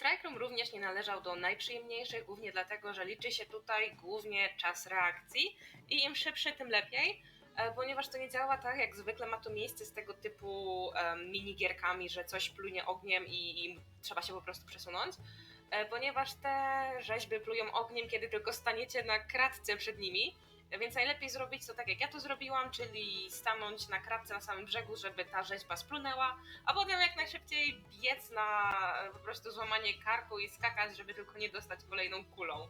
Strike Room również nie należał do najprzyjemniejszych, głównie dlatego, że liczy się tutaj głównie czas reakcji i im szybszy, tym lepiej, e, ponieważ to nie działa tak, jak zwykle ma to miejsce z tego typu minigierkami, że coś plunie ogniem i, i trzeba się po prostu przesunąć, e, ponieważ te rzeźby plują ogniem, kiedy tylko staniecie na kratce przed nimi, więc najlepiej zrobić to tak, jak ja to zrobiłam, czyli stanąć na kratce na samym brzegu, żeby ta rzeźba splunęła, a potem jak najszybciej biec na po prostu złamanie karku i skakać, żeby tylko nie dostać kolejną kulą.